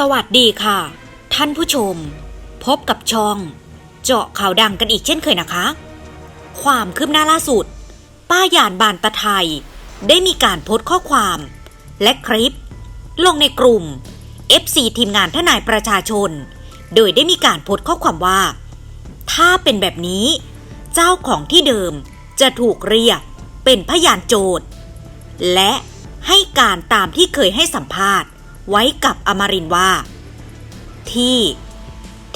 สวัสดีค่ะ ท่านผู้ชม พบกับช่อง เจาะข่าวดังกันอีกเช่นเคยนะคะ ความคืบหน้าล่าสุด ป้าหยานบานตะไทย ได้มีการโพสต์ข้อความ และคลิป ลงในกลุ่ม FC ทีมงานทนายประชาชน โดยได้มีการโพสต์ข้อความว่า ถ้าเป็นแบบนี้ เจ้าของที่เดิมจะถูกเรียกเป็นพยานโจทย์และให้การตามที่เคยให้สัมภาษณ์ ไว้กับอมรินว่า ที่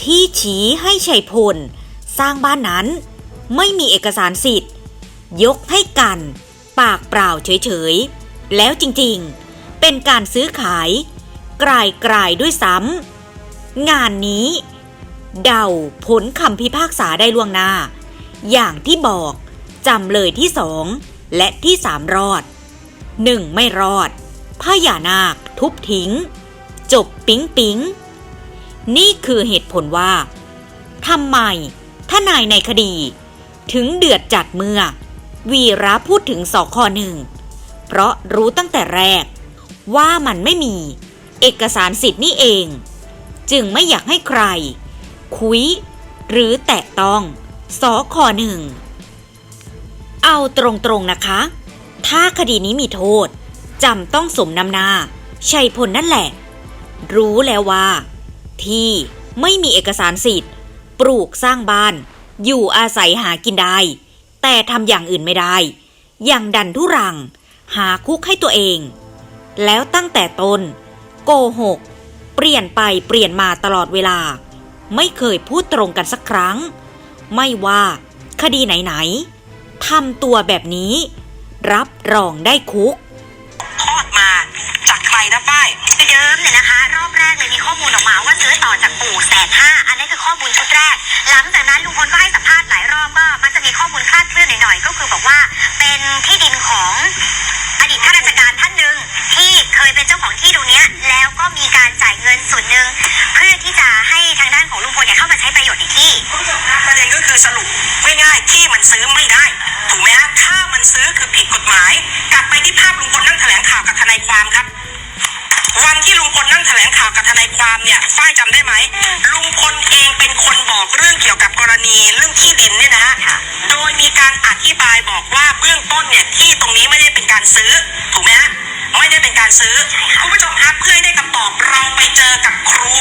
ที่ชี้ให้ชัยพล สร้างบ้านนั้น ไม่มีเอกสารสิทธิ์ ยกให้กัน ปากเปล่าเฉยๆ แล้วจริงๆ เป็นการซื้อขาย กลายกลายๆด้วยซ้ำงานนี้ เดาผลคำพิพากษาได้ล่วงหน้า อย่างที่บอกจำเลยที่สองและที่สามรอดหนึ่งไม่รอด พญานาค ทุบทิ้ง จบปิ๊งปิ๊ง นี่คือเหตุผลว่าทำไมทนายในคดี ถึงเดือดจัดเมื่อ วีระพูดถึงสอคอหนึ่ง เพราะรู้ตั้งแต่แรก ว่ามันไม่มี เอกสารสิทธิ์นี่เอง จึงไม่อยากให้ใคร คุย หรือแตะต้องสอคอหนึ่ง เอาตรงๆนะคะ ถ้าคดีนี้มีโทษ จำต้องสมนำหน้า ชัยพลนั่นแหละ รู้แล้วว่า ที่ไม่มีเอกสารสิทธิ์ ปลูกสร้างบ้าน อยู่อาศัยหากินได้ แต่ทำอย่างอื่นไม่ได้ อย่างดันทุรัง หาคุกให้ตัวเอง แล้วตั้งแต่ต้น โกหก เปลี่ยนไปเปลี่ยนมาตลอดเวลา ไม่เคยพูดตรงกันสักครั้ง ไม่ว่าคดีไหนๆทำตัวแบบนี้ รับรองได้คุก นะป้ายคือเดิมเนี่ยนะคะ รอบแรกเลยมีข้อมูลออกมาว่าซื้อต่อจากปู่แสนห้าอันนี้คือข้อมูลชุดแรก หลังจากนั้นลุงพลก็ให้สัมภาษณ์หลายรอบก็มันจะมีข้อมูลคลาดเคลื่อนหน่อยๆก็คือบอกว่าเป็นที่ดินของอดีตข้าราชการท่านหนึ่งที่เคยเป็นเจ้าของที่ ข่าวกับทนายความเนี่ยฝ้ายจำได้ไหมลุงพลเองเป็นคนบอกเรื่องเกี่ยวกับกรณีเรื่องที่ดินเนี่ยนะฮะโดยมีการอธิบายบอกว่าเบื้องต้นเนี่ยที่ตรงนี้ไม่ได้เป็นการซื้อถูกไหมฮะไม่ได้เป็นการซื้อคุณผู้ชมครับเพื่อให้ได้คำตอบเราไปเจอกับครู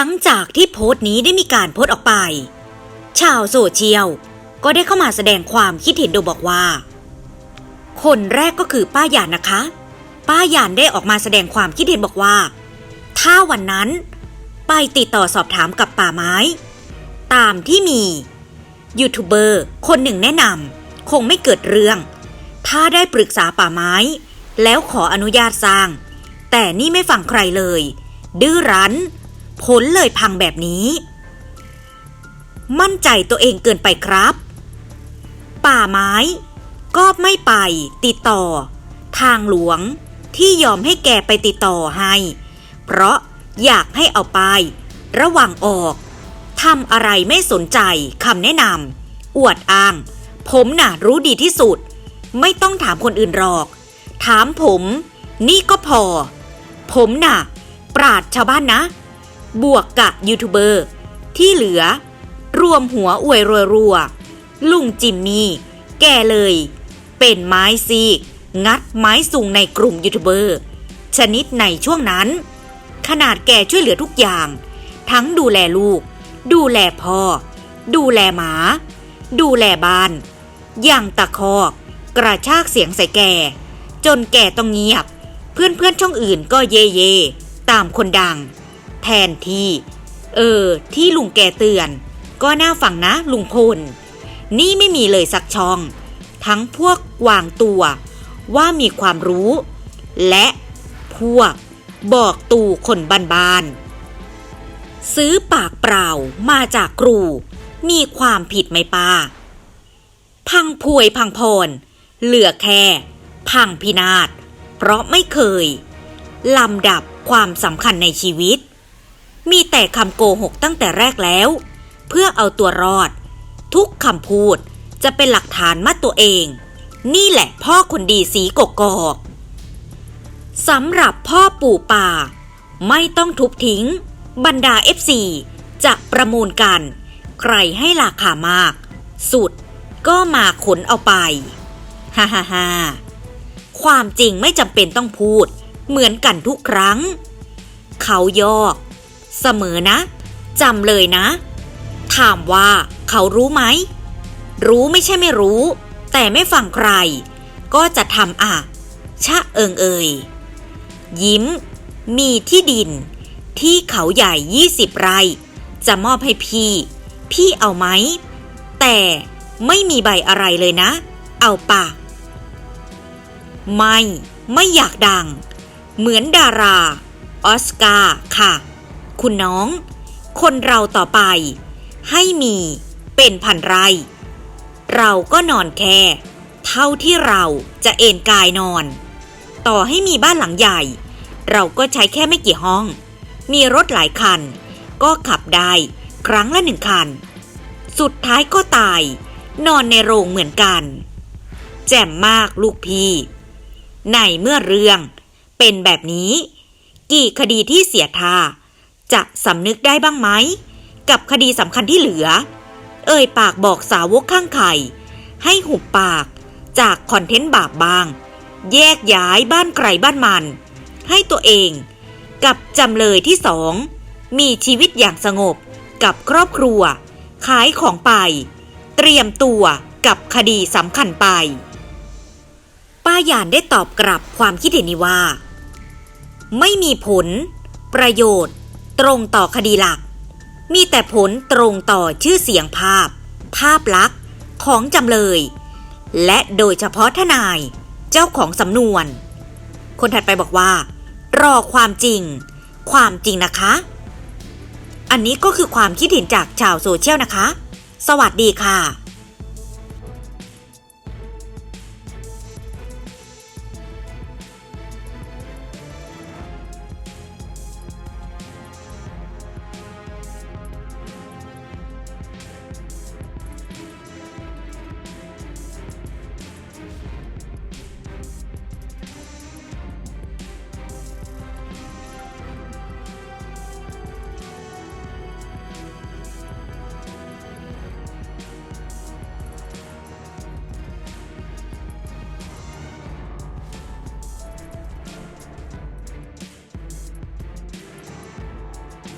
ลังจากที่โพสต์นี้ได้มีการโพสต์ออกไป ชาวโซเชียลก็ได้เข้ามาแสดงความคิดเห็นโดยบอกว่า คนแรกก็คือป้าหยานนะคะ ป้าหยานได้ออกมาแสดงความคิดเห็นบอกว่า ถ้าวันนั้น ไปติดต่อสอบถามกับป่าไม้ ตามที่มียูทูบเบอร์คนหนึ่งแนะนำคงไม่เกิดเรื่อง ถ้าได้ปรึกษาป่าไม้ แล้วขออนุญาตสร้าง แต่นี่ไม่ฟังใครเลย ดื้อรั้น ผลเลยพังแบบนี้ มั่นใจตัวเองเกินไปครับ ป่าไม้ ก็ไม่ไป ติดต่อ ทางหลวงที่ยอมให้แกไปติดต่อให้ เพราะอยากให้เอาไป ระหว่างออกทำอะไรไม่สนใจคำแนะนำอวดอ้าง ผมน่ะรู้ดีที่สุด ไม่ต้องถามคนอื่นหรอก ถามผม นี่ก็พอ ผมน่ะ ปราดชาวบ้านนะ บวกกับยูทูบเบอร์ที่เหลือ รวมหัวอวยรัวๆลุงจิมมี่แกเลย เป็นไม้ซีก งัดไม้สูงในกลุ่มยูทูบเบอร์ชนิดในช่วงนั้น ขนาดแกช่วยเหลือทุกอย่าง ทั้งดูแลลูก ดูแลพ่อ ดูแลหมา ดูแลบ้าน อย่างตะคอกกระชากเสียงใส่แกจนแกต้องเงียบ เพื่อนเพื่อนช่องอื่นก็เย่เย่ตามคนดัง แทนที่ เออ ที่ลุงแกเตือน ก็น่าฟังนะลุงพล นี่ไม่มีเลยสักช่อง ทั้งพวกวางตัว ว่ามีความรู้ และพวกบอกตู่คนบ้านๆซื้อปากเปล่ามาจากครู มีความผิดไหมป้า พังพวยพังพรเหลือแค่ พังพินาศเพราะไม่เคยลำดับความสำคัญในชีวิต มีแต่คำโกหกตั้งแต่แรกแล้ว เพื่อเอาตัวรอด ทุกคำพูดจะเป็นหลักฐานมัดตัวเอง นี่แหละพ่อคนดีสีกกอกสำหรับพ่อปู่ป่า ไม่ต้องทุบทิ้ง บรรดา FC จะประมูลกัน ใครให้ราคามาก สุดก็มาขนเอาไปฮ่าฮ่าฮ่าความจริงไม่จำเป็นต้องพูด เหมือนกันทุกครั้ง เขายอก เสมอนะจำเลยนะ ถามว่าเขารู้ไหม รู้ไม่ใช่ไม่รู้ แต่ไม่ฟังใคร ก็จะทำอะ ชะเอิงเอยยิ้ม มีที่ดิน ที่เขาใหญ่ 20 ไร่ จะมอบให้พี่ พี่เอาไหม แต่ไม่มีใบอะไรเลยนะ เอาปะไม่ ไม่อยากดัง เหมือนดารา ออสการ์ค่ะ คุณน้อง คนเราต่อไป ให้มีเป็นพันไร เราก็นอนแค่ เท่าที่เราจะเอนกายนอน ต่อให้มีบ้านหลังใหญ่ เราก็ใช้แค่ไม่กี่ห้อง มีรถหลายคัน ก็ขับได้ครั้งละหนึ่งคัน สุดท้ายก็ตาย นอนในโรงเหมือนกัน แจ่มมากลูกพี่ในเมื่อเรื่องเป็นแบบนี้ กี่คดีที่เสียท่า จะสำนึกได้บ้างไหม กับคดีสำคัญที่เหลือ เอ่ยปากบอกสาวกข้างไข่ ให้หุบปากจากคอนเทนต์บาปบาง แยกย้ายบ้านไกลบ้านมัน ให้ตัวเองกับจำเลยที่สองมีชีวิตอย่างสงบกับครอบครัว ขายของไป เตรียมตัวกับคดีสำคัญไป ป้ายานได้ตอบกลับความคิดเห็นนี้ว่า ไม่มีผล ประโยชน์ ตรงต่อคดีหลัก มีแต่ผลตรงต่อชื่อเสียงภาพ ภาพลักษณ์ของจำเลย และโดยเฉพาะทนาย เจ้าของสำนวน คนถัดไปบอกว่า รอความจริง ความจริงนะคะ อันนี้ก็คือความคิดเห็นจากชาวโซเชียลนะคะ สวัสดีค่ะ